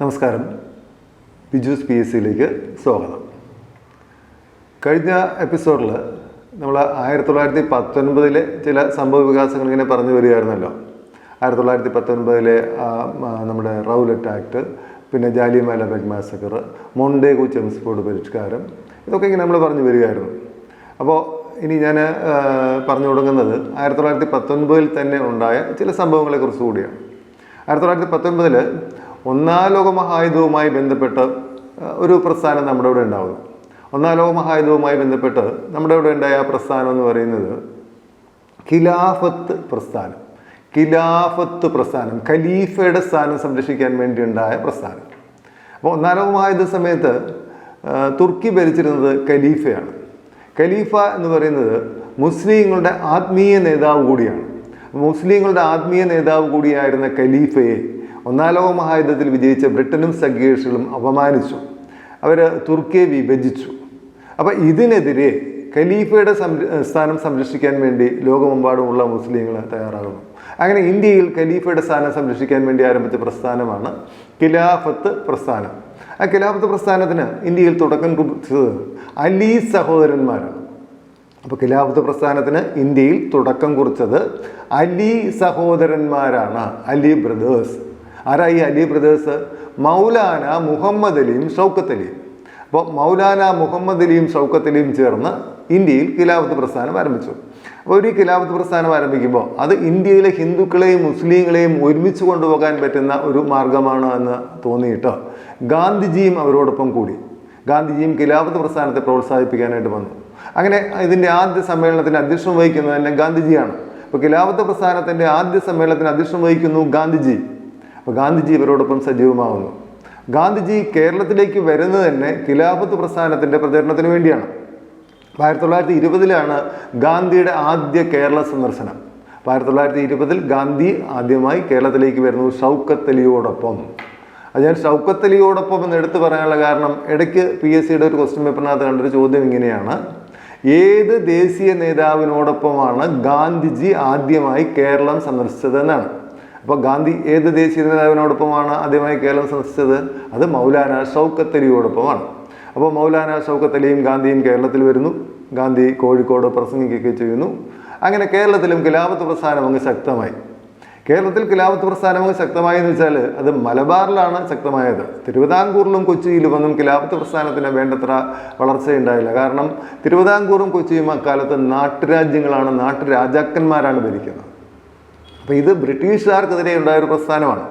നമസ്കാരം. Biju's P S സിയിലേക്ക് സ്വാഗതം. കഴിഞ്ഞ എപ്പിസോഡിൽ നമ്മൾ ആയിരത്തി തൊള്ളായിരത്തി പത്തൊൻപതിലെ ചില സംഭവ വികാസങ്ങൾ ഇങ്ങനെ പറഞ്ഞു വരികയായിരുന്നല്ലോ. ആയിരത്തി തൊള്ളായിരത്തി പത്തൊൻപതിലെ നമ്മുടെ റൗലറ്റ് ആക്ട് പിന്നെ Jallianwala Bagh massacre Montagu Chelmsford പരിഷ്കാരം ഇതൊക്കെ ഇങ്ങനെ നമ്മൾ പറഞ്ഞു വരികയായിരുന്നു. അപ്പോൾ ഇനി ഞാൻ പറഞ്ഞു തുടങ്ങുന്നത് ആയിരത്തി തൊള്ളായിരത്തി പത്തൊൻപതിൽ തന്നെ ഉണ്ടായ ചില സംഭവങ്ങളെക്കുറിച്ച് കൂടിയാണ്. ആയിരത്തി തൊള്ളായിരത്തി പത്തൊൻപതിൽ ഒന്നാം ലോക ബന്ധപ്പെട്ട് ഒരു പ്രസ്ഥാനം നമ്മുടെ ഇവിടെ ഉണ്ടാവുന്നു. ഒന്നാം ലോക ബന്ധപ്പെട്ട് നമ്മുടെ ഇവിടെ ഉണ്ടായ പ്രസ്ഥാനം എന്ന് പറയുന്നത് ഖിലാഫത്ത് പ്രസ്ഥാനം. ഖിലാഫത്ത് പ്രസ്ഥാനം ഖലീഫയുടെ സ്ഥാനം സംരക്ഷിക്കാൻ വേണ്ടി ഉണ്ടായ പ്രസ്ഥാനം. അപ്പോൾ ഒന്നാം ലോക മഹായുദ്ധ സമയത്ത് തുർക്കി ഭരിച്ചിരുന്നത് ഖലീഫയാണ്. ഖലീഫ എന്ന് പറയുന്നത് മുസ്ലിങ്ങളുടെ ആത്മീയ നേതാവ് കൂടിയാണ്. മുസ്ലിങ്ങളുടെ ആത്മീയ നേതാവ് കൂടിയായിരുന്ന ഖലീഫയെ ഒന്നാം ലോക മഹായുദ്ധത്തിൽ വിജയിച്ച ബ്രിട്ടനും സഖ്യകക്ഷികളും അപമാനിച്ചു. അവർ തുർക്കിയെ വിഭജിച്ചു. അപ്പോൾ ഇതിനെതിരെ ഖലീഫയുടെ സ്ഥാനം സംരക്ഷിക്കാൻ വേണ്ടി ലോകമെമ്പാടുമുള്ള മുസ്ലിങ്ങൾ തയ്യാറാകുന്നു. അങ്ങനെ ഇന്ത്യയിൽ ഖലീഫയുടെ സ്ഥാനം സംരക്ഷിക്കാൻ വേണ്ടി ആരംഭിച്ച പ്രസ്ഥാനമാണ് ഖിലാഫത്ത് പ്രസ്ഥാനം. ആ ഖിലാഫത്ത് പ്രസ്ഥാനത്തിന് ഇന്ത്യയിൽ തുടക്കം കുറിച്ചത് അലി സഹോദരന്മാരാണ്. അപ്പോൾ ഖിലാഫത്ത് പ്രസ്ഥാനത്തിന് ഇന്ത്യയിൽ തുടക്കം കുറിച്ചത് അലി സഹോദരന്മാരാണ് അലി ബ്രദേഴ്സ്. ആരാ ഈ അലി ബ്രദേഴ്സ്? മൗലാന മുഹമ്മദ് അലിയും ഷൗക്കത്ത് അലിയും അപ്പോൾ മൗലാന മുഹമ്മദ് അലിയും ഷൗക്കത്ത് അലിയും ചേർന്ന് ഇന്ത്യയിൽ ഖിലാഫത്ത് പ്രസ്ഥാനം ആരംഭിച്ചു. അപ്പോൾ ഒരു ഖിലാഫത്ത് പ്രസ്ഥാനം ആരംഭിക്കുമ്പോൾ അത് ഇന്ത്യയിലെ ഹിന്ദുക്കളെയും മുസ്ലിങ്ങളെയും ഒരുമിച്ച് കൊണ്ടുപോകാൻ പറ്റുന്ന ഒരു മാർഗമാണ് എന്ന് തോന്നിയിട്ട് ഗാന്ധിജിയും അവരോടൊപ്പം കൂടി ഗാന്ധിജിയും ഖിലാഫത്ത് പ്രസ്ഥാനത്തെ പ്രോത്സാഹിപ്പിക്കാനായിട്ട് വന്നു. അങ്ങനെ ഇതിന്റെ ആദ്യ സമ്മേളനത്തിന് അധ്യക്ഷം വഹിക്കുന്നത് തന്നെ ഗാന്ധിജിയാണ്. അപ്പോൾ ഖിലാഫത്ത് പ്രസ്ഥാനത്തിന്റെ ആദ്യ സമ്മേളനത്തിന് അധ്യക്ഷം വഹിക്കുന്നു ഗാന്ധിജി. അപ്പോൾ ഗാന്ധിജി ഇവരോടൊപ്പം സജീവമാവുന്നു. ഗാന്ധിജി കേരളത്തിലേക്ക് വരുന്നത് തന്നെ ഖിലാഫത്ത് പ്രസ്ഥാനത്തിന്റെ പ്രചരണത്തിന് വേണ്ടിയാണ്. ആയിരത്തി തൊള്ളായിരത്തി ഇരുപതിലാണ് ഗാന്ധിയുടെ ആദ്യ കേരള സന്ദർശനം. ആയിരത്തി തൊള്ളായിരത്തി ഇരുപതിൽ ഗാന്ധി ആദ്യമായി കേരളത്തിലേക്ക് വരുന്നു ഷൗക്കത്ത് അലിയോടൊപ്പം അത് ഞാൻ എന്ന് എടുത്തു പറയാനുള്ള കാരണം ഇടയ്ക്ക് പി എസ് സിയുടെ ഒരു ക്വസ്റ്റ്യൻ പേപ്പറിനകത്ത് കണ്ടൊരു ചോദ്യം ഇങ്ങനെയാണ്. ഏത് ദേശീയ നേതാവിനോടൊപ്പമാണ് ഗാന്ധിജി ആദ്യമായി കേരളം സന്ദർശിച്ചത് എന്നാണ് അപ്പോൾ ഗാന്ധി ഏത് ദേശീയ നേതാവിനോടൊപ്പമാണ് ആദ്യമായി കേരളം സന്ദർശിച്ചത്? അത് മൗലാന ഷൗക്കത്ത് അലിയോടൊപ്പമാണ് അപ്പോൾ മൗലാന ഷൗക്കത്ത് അലിയും ഗാന്ധിയും കേരളത്തിൽ വരുന്നു. ഗാന്ധി കോഴിക്കോട് പ്രസംഗിക്കുകയൊക്കെ ചെയ്യുന്നു. അങ്ങനെ കേരളത്തിലും ഖിലാഫത്ത് പ്രസ്ഥാനം അങ്ങ് ശക്തമായി. കേരളത്തിൽ ഖിലാഫത്ത് പ്രസ്ഥാനം അങ്ങ് ശക്തമായി എന്ന് വെച്ചാൽ അത് മലബാറിലാണ് ശക്തമായത്. തിരുവിതാംകൂറിലും കൊച്ചിയിലും ഒന്നും ഖിലാഫത്ത് പ്രസ്ഥാനത്തിന് വേണ്ടത്ര വളർച്ചയുണ്ടായില്ല. കാരണം തിരുവിതാംകൂറും കൊച്ചിയും അക്കാലത്ത് നാട്ടുരാജ്യങ്ങളാണ് നാട്ടുരാജാക്കന്മാരാണ് ഭരിക്കുന്നത്. അപ്പോൾ ഇത് ബ്രിട്ടീഷുകാർക്കെതിരെ ഉണ്ടായ ഒരു പ്രസ്ഥാനമാണ്.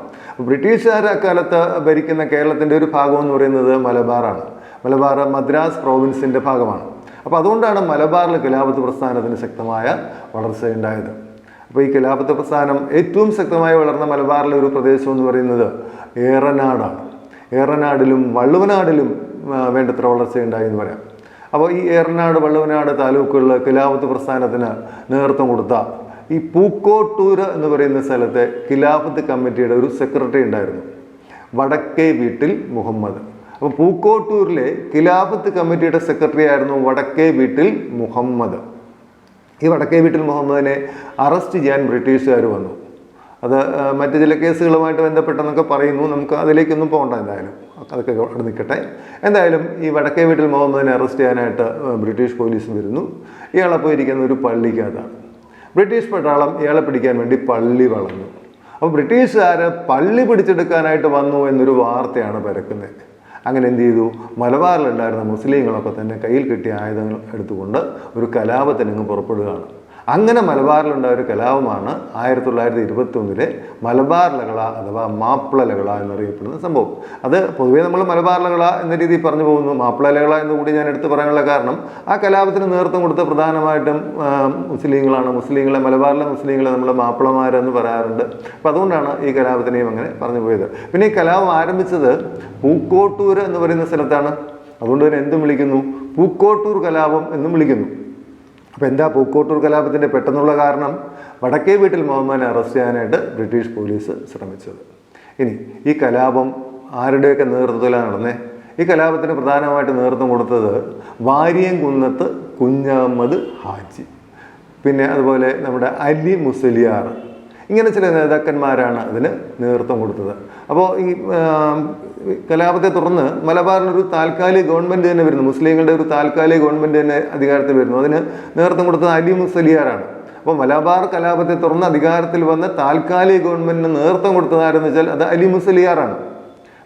ബ്രിട്ടീഷുകാർ അക്കാലത്ത് ഭരിക്കുന്ന കേരളത്തിന്റെ ഒരു ഭാഗം എന്ന് പറയുന്നത് മലബാറാണ്. മലബാർ മദ്രാസ് പ്രോവിൻസിന്റെ ഭാഗമാണ്. അപ്പോൾ അതുകൊണ്ടാണ് മലബാറിൽ ഖിലാഫത്ത് പ്രസ്ഥാനത്തിന് ശക്തമായ വളർച്ച വളർച്ചയുണ്ടായത് അപ്പോൾ ഈ ഖിലാഫത്ത് പ്രസ്ഥാനം ഏറ്റവും ശക്തമായി വളർന്ന മലബാറിലെ ഒരു പ്രദേശം എന്ന് പറയുന്നത് ഏറനാടാണ്. ഏറനാടിലും വള്ളുവനാടിലും വേണ്ടത്ര വളർച്ചയുണ്ടായി എന്ന് പറയാം. അപ്പോൾ ഈ ഏറനാട് വള്ളുവനാട് താലൂക്കുകളിൽ ഖിലാഫത്ത് പ്രസ്ഥാനത്തിന് നേതൃത്വം കൊടുത്ത ഈ പൂക്കോട്ടൂർ എന്ന് പറയുന്ന സ്ഥലത്തെ ഖിലാഫത്ത് കമ്മിറ്റിയുടെ ഒരു സെക്രട്ടറി ഉണ്ടായിരുന്നു. വടക്കേ വീട്ടിൽ മുഹമ്മദ്. അപ്പോൾ പൂക്കോട്ടൂരിലെ ഖിലാഫത്ത് കമ്മിറ്റിയുടെ സെക്രട്ടറി ആയിരുന്നു വടക്കേ വീട്ടിൽ മുഹമ്മദ്. ഈ വടക്കേ വീട്ടിൽ മുഹമ്മദിനെ അറസ്റ്റ് ചെയ്യാൻ ബ്രിട്ടീഷുകാർ വന്നു. അത് മറ്റു ചില കേസുകളുമായിട്ട് ബന്ധപ്പെട്ടെന്നൊക്കെ പറയുന്നു. നമുക്ക് അതിലേക്കൊന്നും പോകണ്ട എന്തായാലും. അതൊക്കെ അവിടെ നിൽക്കട്ടെ. എന്തായാലും ഈ വടക്കേ വീട്ടിൽ മുഹമ്മദിനെ അറസ്റ്റ് ചെയ്യാനായിട്ട് ബ്രിട്ടീഷ് പോലീസ് വരുന്നു. ഇയാളെ പോയിരിക്കുന്ന ഒരു പള്ളിക്കകത്താണ്. ബ്രിട്ടീഷ് പട്ടാളം ഇയാളെ പിടിക്കാൻ വേണ്ടി പള്ളി വളർന്നു അപ്പോൾ ബ്രിട്ടീഷുകാർ പള്ളി പിടിച്ചെടുക്കാനായിട്ട് വന്നു എന്നൊരു വാർത്തയാണ് പരക്കുന്നത്. അങ്ങനെ എന്ത് ചെയ്തു? മലബാറിലുണ്ടായിരുന്ന മുസ്ലിങ്ങളൊക്കെ തന്നെ കയ്യിൽ കിട്ടിയ ആയുധങ്ങൾ എടുത്തുകൊണ്ട് ഒരു കലാപത്തിനങ്ങ് പുറപ്പെടുകയാണ്. അങ്ങനെ മലബാറിലുണ്ടായ ഒരു കലാപമാണ് ആയിരത്തി തൊള്ളായിരത്തി ഇരുപത്തി ഒന്നിലെ മലബാർ ലഹള അഥവാ മാപ്പിള ലഹള എന്നറിയപ്പെടുന്ന സംഭവം. അത് പൊതുവേ നമ്മൾ മലബാർ ലഹള എന്ന രീതിയിൽ പറഞ്ഞു പോകുന്നു. മാപ്പിള എന്ന് കൂടി ഞാൻ എടുത്തു പറയാനുള്ള കാരണം ആ കലാപത്തിന് നേതൃത്വം കൊടുത്ത പ്രധാനമായിട്ടും മുസ്ലിങ്ങളാണ്. മുസ്ലിങ്ങളെ മലബാറിലെ മുസ്ലിങ്ങളെ നമ്മൾ മാപ്പിളമാരെന്ന് പറയാറുണ്ട്. അപ്പം അതുകൊണ്ടാണ് ഈ കലാപത്തിനെയും അങ്ങനെ പറഞ്ഞു പോയത്. പിന്നെ ഈ കലാപം ആരംഭിച്ചത് പൂക്കോട്ടൂർ എന്ന് പറയുന്ന സ്ഥലത്താണ്. അതുകൊണ്ട് തന്നെ എന്തും വിളിക്കുന്നു. പൂക്കോട്ടൂർ കലാപം എന്നും വിളിക്കുന്നു. അപ്പോൾ എന്താ പൂക്കോട്ടൂർ കലാപത്തിന്റെ പെട്ടെന്നുള്ള കാരണം? വടക്കേ വീട്ടിൽ മുഹമ്മദിനെ അറസ്റ്റ് ചെയ്യാനായിട്ട് ബ്രിട്ടീഷ് പോലീസ് ശ്രമിച്ചത്. ഇനി ഈ കലാപം ആരുടെയൊക്കെ നേതൃത്വത്തിലാണ് നടന്നേ? ഈ കലാപത്തിന് പ്രധാനമായിട്ട് നേതൃത്വം കൊടുത്തത് വാരിയംകുന്നത്ത് കുഞ്ഞഹമ്മദ് ഹാജി. പിന്നെ അതുപോലെ നമ്മുടെ അലി മുസലിയാർ ഇങ്ങനെ ചില നേതാക്കന്മാരാണ് അതിന് നേതൃത്വം കൊടുത്തത്. അപ്പോൾ ഈ കലാപത്തെ തുടർന്ന് മലബാറിനൊരു താൽക്കാലിക ഗവൺമെന്റ് തന്നെ വരുന്നു. മുസ്ലിങ്ങളുടെ ഒരു താൽക്കാലിക ഗവൺമെന്റ് തന്നെ അധികാരത്തിൽ വരുന്നു. അതിന് നേതൃത്വം കൊടുത്തത് അലി മുസലിയാറാണ് അപ്പോൾ മലബാർ കലാപത്തെ തുടർന്ന് അധികാരത്തിൽ വന്ന താൽക്കാലിക ഗവൺമെന്റിന് നേതൃത്വം കൊടുത്തതാരെന്ന് വെച്ചാൽ അത് അലി മുസലിയാറാണ്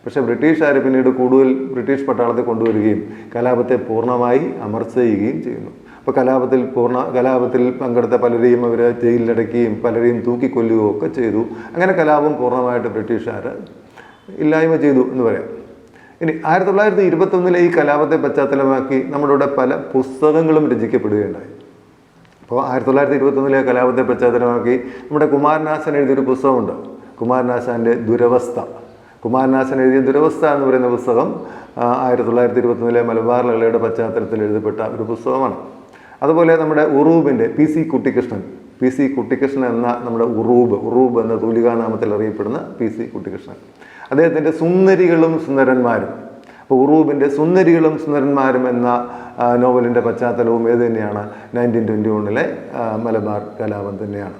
പക്ഷേ ബ്രിട്ടീഷുകാർ പിന്നീട് കൂടുതൽ ബ്രിട്ടീഷ് പട്ടാളത്തെ കൊണ്ടുവരികയും കലാപത്തെ പൂർണമായി അമർച്ച ചെയ്യുകയും ചെയ്യുന്നു. അപ്പോൾ കലാപത്തിൽ പൂർണ കലാപത്തിൽ പങ്കെടുത്ത പലരെയും അവർ ജയിലിലടക്കുകയും പലരെയും തൂക്കിക്കൊല്ലുകയും ഒക്കെ ചെയ്തു. അങ്ങനെ കലാപം പൂർണമായിട്ട് ബ്രിട്ടീഷുകാർ ഇല്ലായ്മ ചെയ്തു എന്ന് പറയാം. ഇനി ആയിരത്തി തൊള്ളായിരത്തി ഇരുപത്തൊന്നിലെ ഈ കലാപത്തെ പശ്ചാത്തലമാക്കി നമ്മുടെ പല പുസ്തകങ്ങളും രചിക്കപ്പെടുകയുണ്ടായി. അപ്പോൾ ആയിരത്തി തൊള്ളായിരത്തി ഇരുപത്തൊന്നിലെ കലാപത്തെ പശ്ചാത്തലമാക്കി നമ്മുടെ കുമാരനാശൻ എഴുതിയൊരു പുസ്തകമുണ്ട്. കുമാരനാശാന്റെ ദുരവസ്ഥ. കുമാരനാശൻ എഴുതിയ ദുരവസ്ഥ എന്ന് പറയുന്ന പുസ്തകം ആയിരത്തി തൊള്ളായിരത്തി ഇരുപത്തൊന്നിലെ മലബാർ ലളയുടെ പശ്ചാത്തലത്തിൽ എഴുതപ്പെട്ട ഒരു പുസ്തകമാണ്. അതുപോലെ നമ്മുടെ ഉറൂബിന്റെ P C Kuttikrishnan P C Kuttikrishnan എന്ന നമ്മുടെ ഉറൂബ് ഉറൂബ് എന്ന തൂലികാനാമത്തിൽ അറിയപ്പെടുന്ന പി സി കുട്ടിക്കൃഷ്ണൻ അദ്ദേഹത്തിന്റെ സുന്ദരികളും സുന്ദരന്മാരും. അപ്പോൾ ഉറൂബിന്റെ സുന്ദരികളും സുന്ദരന്മാരും എന്ന നോവലിന്റെ പശ്ചാത്തലവും ഏത് തന്നെയാണ്? നയന്റീൻ ട്വന്റി വണ്ണിലെ മലബാർ കലാപം തന്നെയാണ്.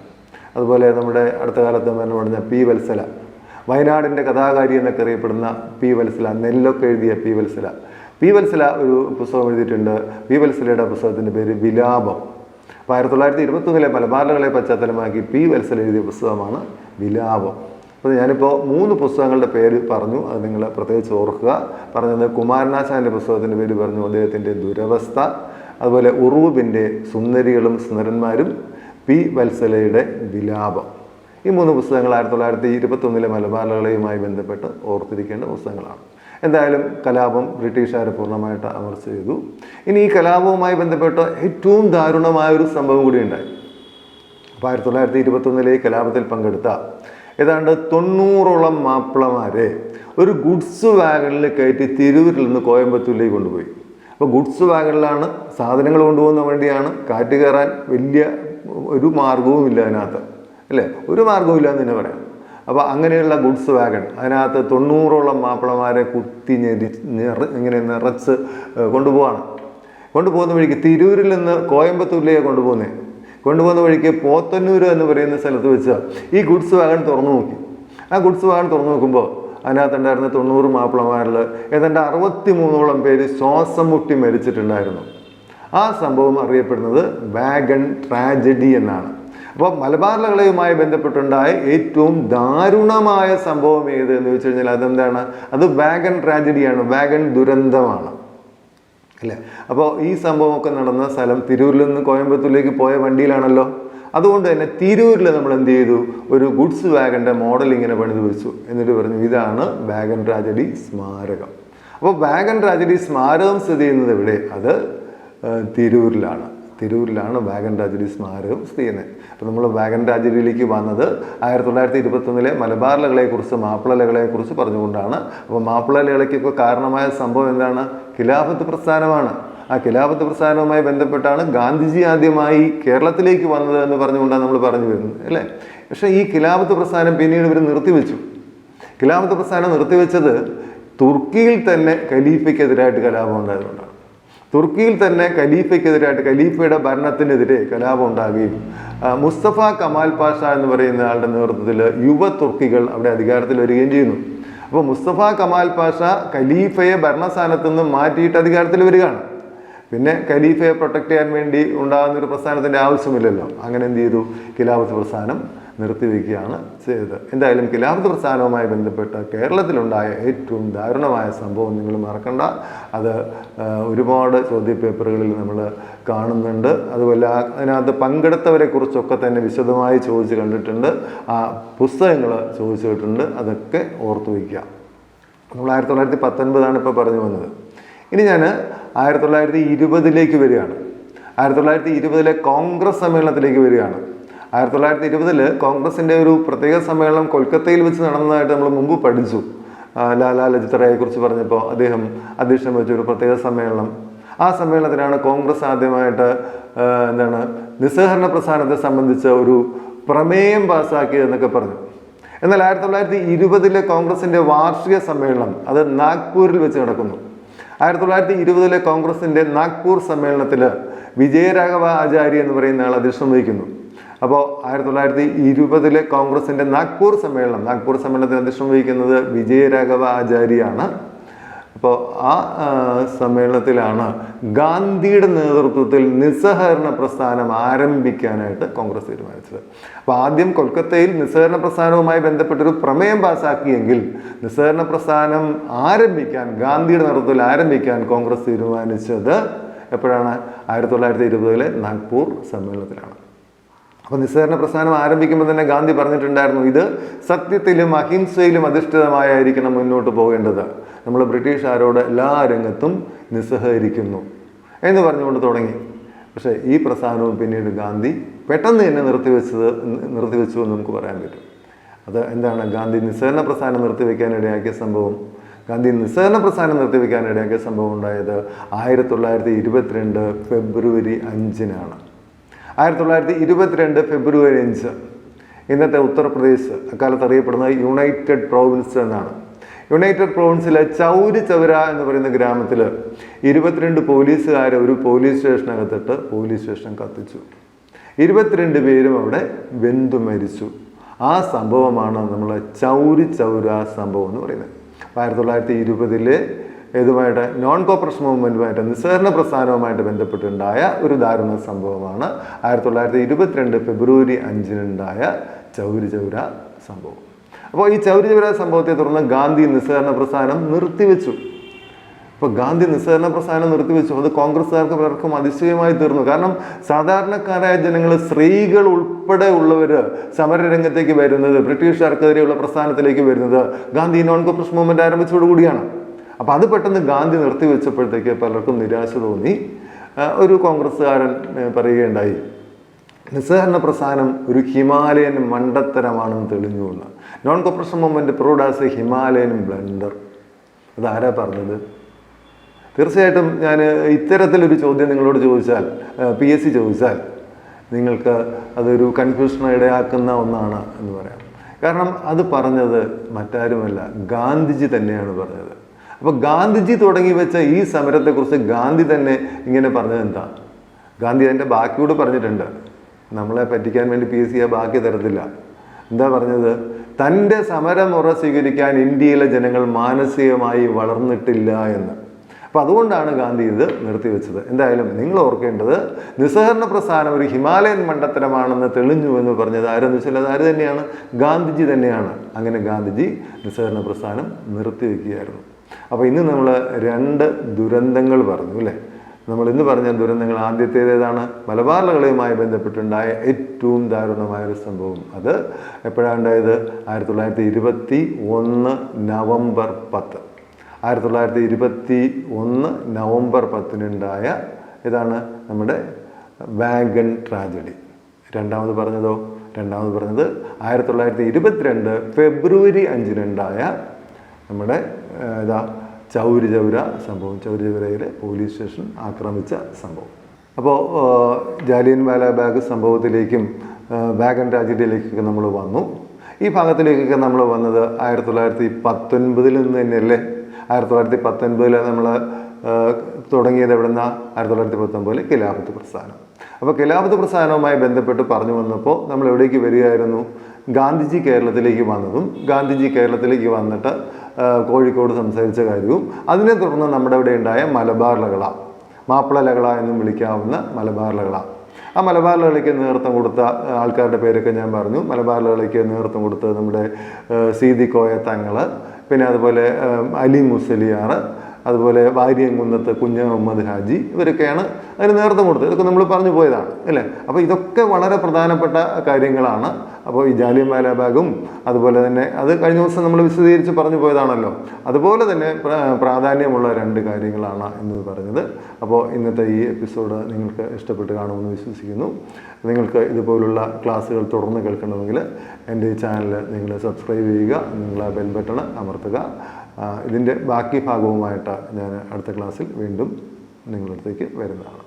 അതുപോലെ നമ്മുടെ അടുത്ത കാലത്ത് മരണമടഞ്ഞ പി വത്സല. വയനാടിന്റെ കഥാകാരി എന്നൊക്കെ അറിയപ്പെടുന്ന പി വത്സല നെല്ലൊക്കെ എഴുതിയ പി വത്സല. പി വത്സല ഒരു പുസ്തകം എഴുതിയിട്ടുണ്ട്. പി വത്സലയുടെ പുസ്തകത്തിന്റെ പേര് വിലാപം. അപ്പോൾ ആയിരത്തി തൊള്ളായിരത്തി ഇരുപത്തൊന്നിലെ മലബാറുകളെ പശ്ചാത്തലമാക്കി പി വത്സല എഴുതിയ പുസ്തകമാണ് വിലാപം. അപ്പോൾ ഞാനിപ്പോൾ മൂന്ന് പുസ്തകങ്ങളുടെ പേര് പറഞ്ഞു. അത് നിങ്ങൾ പ്രത്യേകിച്ച് ഓർക്കുക. പറഞ്ഞത് കുമാരനാശാന്റെ പുസ്തകത്തിന്റെ പേര് പറഞ്ഞു. അദ്ദേഹത്തിന്റെ ദുരവസ്ഥ. അതുപോലെ ഉറൂബിന്റെ സുന്ദരികളും സുന്ദരന്മാരും പി വത്സലയുടെ വിലാപം. ഈ മൂന്ന് പുസ്തകങ്ങൾ ആയിരത്തി തൊള്ളായിരത്തി ഇരുപത്തൊന്നിലെ മലബാറുകളെയുമായി ബന്ധപ്പെട്ട് ഓർത്തിരിക്കേണ്ട പുസ്തകങ്ങളാണ്. എന്തായാലും കലാപം ബ്രിട്ടീഷുകാർ പൂർണമായിട്ട് അമർച്ച ചെയ്തു. ഇനി ഈ കലാപവുമായി ബന്ധപ്പെട്ട ഏറ്റവും ദാരുണമായ ഒരു സംഭവം കൂടി ഉണ്ടായി. അപ്പോൾ ആയിരത്തി തൊള്ളായിരത്തി ഇരുപത്തൊന്നിലെ കലാപത്തിൽ പങ്കെടുത്ത ഏതാണ്ട് തൊണ്ണൂറോളം മാപ്പിളമാരെ ഒരു ഗുഡ്സ് വാഗണിൽ കയറ്റി തിരൂരിൽ നിന്ന് കോയമ്പത്തൂരിലേക്ക് കൊണ്ടുപോയി. അപ്പോൾ ഗുഡ്സ് വാഗണിലാണ് സാധനങ്ങൾ കൊണ്ടുപോകുന്ന വേണ്ടിയാണ് കാറ്റ് കയറാൻ വലിയ ഒരു മാർഗവും ഇല്ല അതിനകത്ത്. അല്ലേ? ഒരു മാർഗവും ഇല്ല എന്ന് തന്നെ പറയാം. അപ്പോൾ അങ്ങനെയുള്ള ഗുഡ്സ് വാഗൺ. അതിനകത്ത് തൊണ്ണൂറോളം മാപ്പിളമാരെ കുത്തി ഞെരി ഇങ്ങനെ നിറച്ച് കൊണ്ടുപോവാണ്. കൊണ്ടുപോകുന്ന വഴിക്ക് തിരൂരിൽ നിന്ന് കോയമ്പത്തൂരിലേക്ക് കൊണ്ടുപോകുന്നത് കൊണ്ടുപോകുന്ന വഴിക്ക് പോത്തന്നൂർ എന്ന് പറയുന്ന സ്ഥലത്ത് വെച്ച് ഈ ഗുഡ്സ് വാഗൺ തുറന്നു നോക്കി. ആ ഗുഡ്സ് വാഗൺ തുറന്നു നോക്കുമ്പോൾ അതിനകത്തുണ്ടായിരുന്ന തൊണ്ണൂറ് മാപ്പിളമാരിൽ ഏതാണ്ട് അറുപത്തി മൂന്നോളം പേര് ശ്വാസം മുട്ടി മരിച്ചിട്ടുണ്ടായിരുന്നു. ആ സംഭവം അറിയപ്പെടുന്നത് വാഗൺ ട്രാജഡി എന്നാണ്. അപ്പോൾ മലബാർ ലഹളയുമായി ബന്ധപ്പെട്ടുണ്ടായ ഏറ്റവും ദാരുണമായ സംഭവം ഏത് എന്ന് വെച്ച് കഴിഞ്ഞാൽ അതെന്താണ്? അത് വാഗൺ ട്രാജഡിയാണ്. വാഗൺ ദുരന്തമാണ്. അല്ലേ? അപ്പോൾ ഈ സംഭവമൊക്കെ നടന്ന സ്ഥലം തിരൂരിൽ നിന്ന് കോയമ്പത്തൂരിലേക്ക് പോയ വണ്ടിയിലാണല്ലോ. അതുകൊണ്ട് തന്നെ തിരൂരിൽ നമ്മൾ എന്ത് ചെയ്തു? ഒരു ഗുഡ്സ് വാഗന്റെ മോഡൽ ഇങ്ങനെ പണിത് വെച്ചു. എന്നിട്ട് പറഞ്ഞു ഇതാണ് വാഗൻ ട്രാജഡി സ്മാരകം. അപ്പോൾ വാഗൻ ട്രാജഡി സ്മാരകം സ്ഥിതി ചെയ്യുന്നത് എവിടെ? അത് തിരൂരിലാണ്. തിരൂരിലാണ് വാഗൻ ട്രാജഡി സ്മാരകം സ്ഥിതി ചെയ്യുന്നത്. അപ്പോൾ നമ്മൾ വാഗൻ ട്രാജഡിയിലേക്ക് വന്നത് ആയിരത്തി തൊള്ളായിരത്തി ഇരുപത്തൊന്നിലെ മലബാർ മാപ്പിളലകളെക്കുറിച്ച് പറഞ്ഞുകൊണ്ടാണ്. അപ്പോൾ മാപ്പിള ലഹളയ്ക്കൊക്കെ കാരണമായ സംഭവം എന്താണ്? ഖിലാഫത്ത് പ്രസ്ഥാനമാണ്. ആ ഖിലാഫത്ത് പ്രസ്ഥാനവുമായി ബന്ധപ്പെട്ടാണ് ഗാന്ധിജി ആദ്യമായി കേരളത്തിലേക്ക് വന്നത് എന്ന് പറഞ്ഞുകൊണ്ടാണ് നമ്മൾ പറഞ്ഞു വരുന്നത് അല്ലേ? പക്ഷേ ഈ ഖിലാഫത്ത് പ്രസ്ഥാനം പിന്നീട് ഇവർ നിർത്തിവെച്ചു. ഖിലാഫത്ത് പ്രസ്ഥാനം നിർത്തിവെച്ചത് തുർക്കിയിൽ തന്നെ ഖലീഫയ്ക്കെതിരായിട്ട് കലാപം ഉണ്ടായതുകൊണ്ടാണ്. തുർക്കിയിൽ തന്നെ ഖലീഫയ്ക്കെതിരായിട്ട് ഖലീഫയുടെ ഭരണത്തിനെതിരെ കലാപം ഉണ്ടാകുകയും മുസ്തഫ കമാൽ പാഷ എന്ന് പറയുന്ന ആളുടെ നേതൃത്വത്തിൽ യുവ തുർക്കികൾ അവിടെ അധികാരത്തിൽ വരികയും ചെയ്യുന്നു. അപ്പോൾ മുസ്തഫ കമാൽ പാഷ ഖലീഫയെ ഭരണസ്ഥാനത്ത് നിന്ന് മാറ്റിയിട്ട് അധികാരത്തിൽ വരികയാണ്. പിന്നെ ഖലീഫയെ പ്രൊട്ടക്ട് ചെയ്യാൻ വേണ്ടി ഉണ്ടാകുന്ന ഒരു പ്രസ്ഥാനത്തിന്റെ ആവശ്യമില്ലല്ലോ. അങ്ങനെ എന്ത് ചെയ്തു? ഖിലാഫത്ത് പ്രസ്ഥാനം നിർത്തിവെക്കുകയാണ് ചെയ്തത്. എന്തായാലും ഖിലാഫത്ത് പ്രസ്ഥാനവുമായി ബന്ധപ്പെട്ട് കേരളത്തിലുണ്ടായ ഏറ്റവും ദാരുണമായ സംഭവം നിങ്ങൾ മറക്കണ്ട. അത് ഒരുപാട് ചോദ്യപേപ്പറുകളിൽ നമ്മൾ കാണുന്നുണ്ട്. അതുപോലെ അതിനകത്ത് പങ്കെടുത്തവരെ കുറിച്ചൊക്കെ തന്നെ വിശദമായി ചോദിച്ച് കണ്ടിട്ടുണ്ട്. ആ പുസ്തകങ്ങൾ ചോദിച്ചു കേട്ടിട്ടുണ്ട്. അതൊക്കെ ഓർത്തു വയ്ക്കുക. നമ്മൾ ആയിരത്തി തൊള്ളായിരത്തി പത്തൊൻപതാണ് ഇപ്പോൾ പറഞ്ഞു വന്നത്. ഇനി ഞാൻ ആയിരത്തി തൊള്ളായിരത്തി ഇരുപതിലേക്ക് വരികയാണ്. ആയിരത്തി തൊള്ളായിരത്തി ഇരുപതിലെ കോൺഗ്രസ് സമ്മേളനത്തിലേക്ക് വരികയാണ്. ആയിരത്തി തൊള്ളായിരത്തി ഇരുപതിൽ കോൺഗ്രസിന്റെ ഒരു പ്രത്യേക സമ്മേളനം കൊൽക്കത്തയിൽ വെച്ച് നടന്നതായിട്ട് നമ്മൾ മുമ്പ് പഠിച്ചു. ലാലാ ലജിത് കുറിച്ച് പറഞ്ഞപ്പോൾ അദ്ദേഹം അധ്യക്ഷം വെച്ച ഒരു പ്രത്യേക സമ്മേളനം. ആ സമ്മേളനത്തിലാണ് കോൺഗ്രസ് ആദ്യമായിട്ട് എന്താണ് നിസ്സഹരണ പ്രസ്ഥാനത്തെ സംബന്ധിച്ച ഒരു പ്രമേയം പാസ്സാക്കിയതെന്നൊക്കെ പറഞ്ഞു. എന്നാൽ ആയിരത്തി തൊള്ളായിരത്തി ഇരുപതിലെ കോൺഗ്രസിന്റെ വാർഷിക സമ്മേളനം അത് നാഗ്പൂരിൽ വെച്ച് നടക്കുന്നു. ആയിരത്തി തൊള്ളായിരത്തി ഇരുപതിലെ കോൺഗ്രസിന്റെ നാഗ്പൂർ സമ്മേളനത്തിൽ വിജയരാഘവ ആചാര്യ എന്ന് പറയുന്ന ആൾ അധ്യക്ഷം വഹിക്കുന്നു. അപ്പോൾ ആയിരത്തി തൊള്ളായിരത്തി ഇരുപതിലെ കോൺഗ്രസിന്റെ നാഗ്പൂർ സമ്മേളനം നാഗ്പൂർ സമ്മേളനത്തിൽ അധ്യക്ഷം വഹിക്കുന്നത് വിജയരാഘവ ആചാര്യാണ് അപ്പോൾ ആ, സമ്മേളനത്തിലാണ് ഗാന്ധിയുടെ നേതൃത്വത്തിൽ നിസ്സഹകരണ പ്രസ്ഥാനം ആരംഭിക്കാനായിട്ട് കോൺഗ്രസ് തീരുമാനിച്ചത്. അപ്പോൾ ആദ്യം കൊൽക്കത്തയിൽ നിസ്സഹകരണ പ്രസ്ഥാനവുമായി ബന്ധപ്പെട്ടൊരു പ്രമേയം പാസാക്കിയെങ്കിൽ നിസ്സഹകരണ പ്രസ്ഥാനം ആരംഭിക്കാൻ ഗാന്ധിയുടെ നേതൃത്വത്തിൽ ആരംഭിക്കാൻ കോൺഗ്രസ് തീരുമാനിച്ചത് എപ്പോഴാണ്? ആയിരത്തി തൊള്ളായിരത്തി ഇരുപതിലെ നാഗ്പൂർ സമ്മേളനത്തിലാണ്. അപ്പോൾ നിസ്സഹകരണ പ്രസ്ഥാനം ആരംഭിക്കുമ്പോൾ തന്നെ ഗാന്ധി പറഞ്ഞിട്ടുണ്ടായിരുന്നു ഇത് സത്യത്തിലും അഹിംസയിലും അധിഷ്ഠിതമായിരിക്കണം മുന്നോട്ട് പോകേണ്ടത്. നമ്മൾ ബ്രിട്ടീഷുകാരോട് എല്ലാ രംഗത്തും നിസ്സഹകരിക്കുന്നു എന്ന് പറഞ്ഞുകൊണ്ട് തുടങ്ങി. പക്ഷേ ഈ പ്രസ്ഥാനവും പിന്നീട് ഗാന്ധി പെട്ടെന്ന് തന്നെ നിർത്തിവെച്ചത് നിർത്തിവെച്ചു എന്ന് നമുക്ക് പറയാൻ പറ്റും. അത് എന്താണ്? ഗാന്ധി നിസ്സഹരണ പ്രസ്ഥാനം നിർത്തിവെക്കാനിടയാക്കിയ സംഭവം. ഗാന്ധി നിസ്സഹരണ പ്രസ്ഥാനം നിർത്തിവെക്കാനിടയാക്കിയ സംഭവം ഉണ്ടായത് ആയിരത്തി തൊള്ളായിരത്തി ഇരുപത്തിരണ്ട് ഫെബ്രുവരി അഞ്ചിനാണ്. ആയിരത്തി തൊള്ളായിരത്തി ഇരുപത്തിരണ്ട് ഫെബ്രുവരി അഞ്ച്. ഇന്നത്തെ ഉത്തർപ്രദേശ് അക്കാലത്ത് അറിയപ്പെടുന്നത് യുണൈറ്റഡ് പ്രോവിൻസ് എന്നാണ്. യുണൈറ്റഡ് പ്രോവിൻസിലെ ചൗരി ചൗര എന്ന് പറയുന്ന ഗ്രാമത്തിൽ ഇരുപത്തിരണ്ട് പോലീസുകാരെ ഒരു പോലീസ് സ്റ്റേഷനകത്തിട്ട് പോലീസ് സ്റ്റേഷൻ കത്തിച്ചു. ഇരുപത്തിരണ്ട് പേരും അവിടെ വെന്തു മരിച്ചു. ആ സംഭവമാണ് നമ്മൾ ചൗരി ചൗര സംഭവം എന്ന് പറയുന്നത്. ആയിരത്തി തൊള്ളായിരത്തി ഇരുപതിലെ ഇതുമായിട്ട് നോൺ കോപ്പറേഷൻ മൂവ്മെന്റുമായിട്ട് നിസ്സഹരണ പ്രസ്ഥാനവുമായിട്ട് ബന്ധപ്പെട്ടുണ്ടായ ഒരു ദാരുണ സംഭവമാണ് ആയിരത്തി തൊള്ളായിരത്തി ഇരുപത്തിരണ്ട് ഫെബ്രുവരി അഞ്ചിനുണ്ടായ ചൗരി ചൗര സംഭവം. അപ്പോൾ ഈ ചൗരി ചൗര സംഭവത്തെ തുടർന്ന് ഗാന്ധി നിസ്സഹരണ പ്രസ്ഥാനം നിർത്തിവെച്ചു. ഇപ്പോൾ ഗാന്ധി നിസ്സഹരണ പ്രസ്ഥാനം നിർത്തിവെച്ചു. അത് കോൺഗ്രസ്സുകാർക്ക് പലർക്കും അതിശയമായി തീർന്നു. കാരണം സാധാരണക്കാരായ ജനങ്ങൾ സ്ത്രീകൾ ഉൾപ്പെടെ ഉള്ളവർ സമരരംഗത്തേക്ക് വരുന്നത് ബ്രിട്ടീഷുകാർക്കെതിരെയുള്ള പ്രസ്ഥാനത്തിലേക്ക് വരുന്നത് ഗാന്ധി നോൺ കോൺഗ്രസ് മൂവ്മെന്റ് ആരംഭിച്ചതോടുകൂടിയാണ്. അപ്പോൾ അത് പെട്ടെന്ന് ഗാന്ധി നിർത്തി നിർത്തിവെച്ചപ്പോഴത്തേക്ക് പലർക്കും നിരാശ തോന്നി. ഒരു കോൺഗ്രസ്സുകാരൻ പറയുകയുണ്ടായി നിസ്സഹരണ പ്രസ്ഥാനം ഒരു ഹിമാലയൻ മണ്ടത്തരമാണെന്ന് തെളിഞ്ഞു എന്ന്. നോൺ കോപ്പറേഷൻ മൂവ്മെന്റ് പ്രൂഡാസ് ഹിമാലയൻ ബ്ലണ്ടർ അതാരാ പറഞ്ഞത്? തീർച്ചയായിട്ടും ഞാൻ ഇത്തരത്തിലൊരു ചോദ്യം നിങ്ങളോട് ചോദിച്ചാൽ പി എസ് സി ചോദിച്ചാൽ നിങ്ങൾക്ക് അതൊരു കൺഫ്യൂഷൻ ഇടയാക്കുന്ന ഒന്നാണ് എന്ന് പറയാം. കാരണം അത് പറഞ്ഞത് മറ്റാരുമല്ല ഗാന്ധിജി തന്നെയാണ് പറഞ്ഞത്. അപ്പോൾ ഗാന്ധിജി തുടങ്ങി വെച്ച ഈ സമരത്തെക്കുറിച്ച് ഗാന്ധി തന്നെ ഇങ്ങനെ പറഞ്ഞത് എന്താ? ഗാന്ധി അതിന്റെ ബാക്കിയോട് പറഞ്ഞിട്ടുണ്ട്. നമ്മളെ പറ്റിക്കാൻ വേണ്ടി പി എസ് സി ആ ബാക്കി തരത്തില്ല. എന്താ പറഞ്ഞത്? തന്റെ സമരമുറ സ്വീകരിക്കാൻ ഇന്ത്യയിലെ ജനങ്ങൾ മാനസികമായി വളർന്നിട്ടില്ല എന്ന്. അപ്പം അതുകൊണ്ടാണ് ഗാന്ധി ഇത് നിർത്തിവെച്ചത് എന്തായാലും നിങ്ങൾ ഓർക്കേണ്ടത് നിസ്സഹരണ പ്രസ്ഥാനം ഒരു ഹിമാലയൻ മണ്ടത്തരമാണെന്ന് തെളിഞ്ഞു എന്ന് പറഞ്ഞത് ആരെന്ന് വെച്ചാൽ അത് ആര് തന്നെയാണ്? ഗാന്ധിജി തന്നെയാണ്. അങ്ങനെ ഗാന്ധിജി നിസ്സഹരണ പ്രസ്ഥാനം നിർത്തിവെക്കുകയായിരുന്നു. അപ്പോൾ ഇന്ന് നമ്മൾ രണ്ട് ദുരന്തങ്ങൾ പറഞ്ഞു അല്ലേ? നമ്മൾ ഇന്ന് പറഞ്ഞ ദുരന്തങ്ങൾ ആദ്യത്തേതാണ് ലഹളയുമായി ബന്ധപ്പെട്ടുണ്ടായ ഏറ്റവും ദാരുണമായ ഒരു സംഭവം. അത് എപ്പോഴാണ് ഉണ്ടായത് ആയിരത്തി തൊള്ളായിരത്തി ഇരുപത്തി ഒന്ന് നവംബർ പത്ത്. ആയിരത്തി തൊള്ളായിരത്തി ഇരുപത്തി ഒന്ന് നവംബർ പത്തിനുണ്ടായ ഇതാണ് നമ്മുടെ വാഗൺ ട്രാജഡി. രണ്ടാമത് പറഞ്ഞതോ? രണ്ടാമത് പറഞ്ഞത് ആയിരത്തി തൊള്ളായിരത്തി ഇരുപത്തിരണ്ട് ഫെബ്രുവരി അഞ്ചിനുണ്ടായ നമ്മുടെ ഇതാ ചൗരി ചൗര സംഭവം. ചൗരി ചൗരയിൽ പോലീസ് സ്റ്റേഷൻ ആക്രമിച്ച സംഭവം. അപ്പോൾ ജാലിയൻ വാലാബാഗ് സംഭവത്തിലേക്കും ബാഗൻ രാജ്യത്തിലേക്കൊക്കെ നമ്മൾ വന്നു. ഈ ഭാഗത്തിലേക്കൊക്കെ നമ്മൾ വന്നത് ആയിരത്തി തൊള്ളായിരത്തി പത്തൊൻപതിൽ നിന്ന് തന്നെയല്ലേ? ആയിരത്തി തൊള്ളായിരത്തി പത്തൊൻപതിൽ നമ്മൾ തുടങ്ങിയത് എവിടുന്ന? ആയിരത്തി തൊള്ളായിരത്തി പത്തൊമ്പതിൽ കിലാപത്ത് പ്രസ്ഥാനം. അപ്പോൾ കിലാപത്ത് പ്രസ്ഥാനവുമായി ബന്ധപ്പെട്ട് പറഞ്ഞു വന്നപ്പോൾ നമ്മൾ എവിടേക്ക് വരികയായിരുന്നു? ഗാന്ധിജി കേരളത്തിലേക്ക് വന്നതും ഗാന്ധിജി കേരളത്തിലേക്ക് വന്നിട്ട് കോഴിക്കോട് സംസാരിച്ച കാര്യവും. അതിനെ തുടർന്ന് നമ്മുടെ ഇവിടെ ഉണ്ടായ മലബാർ ലഹള മാപ്പിള ലഹള എന്നും വിളിക്കാവുന്ന മലബാർ ലഹള ആ മലബാർ ലഹളയ്ക്ക് നേതൃത്വം കൊടുത്ത ആൾക്കാരുടെ പേരൊക്കെ ഞാൻ പറഞ്ഞു. മലബാർ ലഹളയ്ക്ക് നേതൃത്വം കൊടുത്തത് നമ്മുടെ സീതി കോയ തങ്ങൾ പിന്നെ അതുപോലെ അലി മുസലിയാർ അതുപോലെ വാര്യംകുന്നത്ത് കുഞ്ഞ മുഹമ്മദ് ഹാജി ഇവരൊക്കെയാണ് അതിന് നേതൃത്വം കൊടുത്തത്. ഇതൊക്കെ നമ്മൾ പറഞ്ഞു പോയതാണ് അല്ലേ? അപ്പോൾ ഇതൊക്കെ വളരെ പ്രധാനപ്പെട്ട കാര്യങ്ങളാണ്. അപ്പോൾ ഈ ജാലിയൻ വാലാബാഗും അതുപോലെ തന്നെ അത് കഴിഞ്ഞ ദിവസം നമ്മൾ വിശദീകരിച്ച് പറഞ്ഞു പോയതാണല്ലോ. അതുപോലെ തന്നെ പ്രാധാന്യമുള്ള രണ്ട് കാര്യങ്ങളാണ് എന്ന് പറഞ്ഞത്. അപ്പോൾ ഇന്നത്തെ ഈ എപ്പിസോഡ് നിങ്ങൾക്ക് ഇഷ്ടപ്പെട്ട് കാണുമെന്ന് വിശ്വസിക്കുന്നു. നിങ്ങൾക്ക് ഇതുപോലുള്ള ക്ലാസ്സുകൾ തുടർന്ന് കേൾക്കണമെങ്കിൽ എന്റെ ഈ ചാനൽ നിങ്ങൾ സബ്സ്ക്രൈബ് ചെയ്യുക നിങ്ങൾ ബെൽ ബട്ടൺ അമർത്തുക. ഇതിന്റെ ബാക്കി ഭാഗവുമായിട്ട് ഞാൻ അടുത്ത ക്ലാസ്സിൽ വീണ്ടും നിങ്ങളുടെ അടുത്തേക്ക് വരുന്നതാണ്.